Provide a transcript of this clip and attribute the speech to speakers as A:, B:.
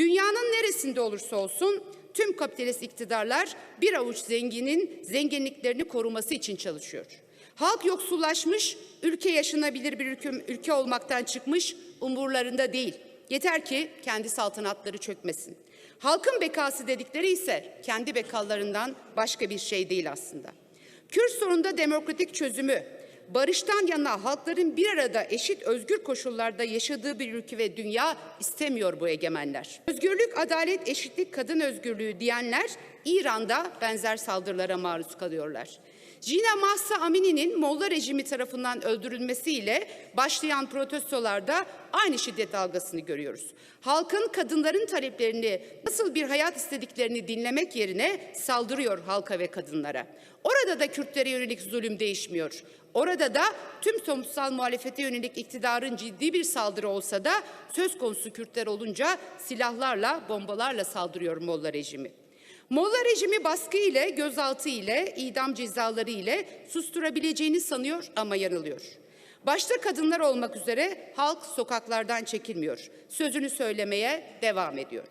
A: Dünyanın neresinde olursa olsun tüm kapitalist iktidarlar bir avuç zenginin zenginliklerini koruması için çalışıyor. Halk yoksullaşmış, ülke yaşanabilir bir ülke, ülke olmaktan çıkmış, umurlarında değil. Yeter ki kendi saltanatları çökmesin. Halkın bekası dedikleri ise kendi bekalarından başka bir şey değil aslında. Kürt sorununda demokratik çözümü, barıştan yana halkların bir arada eşit özgür koşullarda yaşadığı bir ülke ve dünya istemiyor bu egemenler. Özgürlük, adalet, eşitlik, kadın özgürlüğü diyenler İran'da benzer saldırılara maruz kalıyorlar. Gina Mahsa Amini'nin Molla rejimi tarafından öldürülmesiyle başlayan protestolarda aynı şiddet algısını görüyoruz. Halkın kadınların taleplerini, nasıl bir hayat istediklerini dinlemek yerine saldırıyor halka ve kadınlara. Orada da Kürtlere yönelik zulüm değişmiyor. Orada da tüm toplumsal muhalefete yönelik iktidarın ciddi bir saldırı olsa da söz konusu Kürtler olunca silahlarla, bombalarla saldırıyor Molla rejimi. Molla rejimi baskı ile, gözaltı ile, idam cezaları ile susturabileceğini sanıyor ama yanılıyor. Başta kadınlar olmak üzere halk sokaklardan çekilmiyor. Sözünü söylemeye devam ediyor.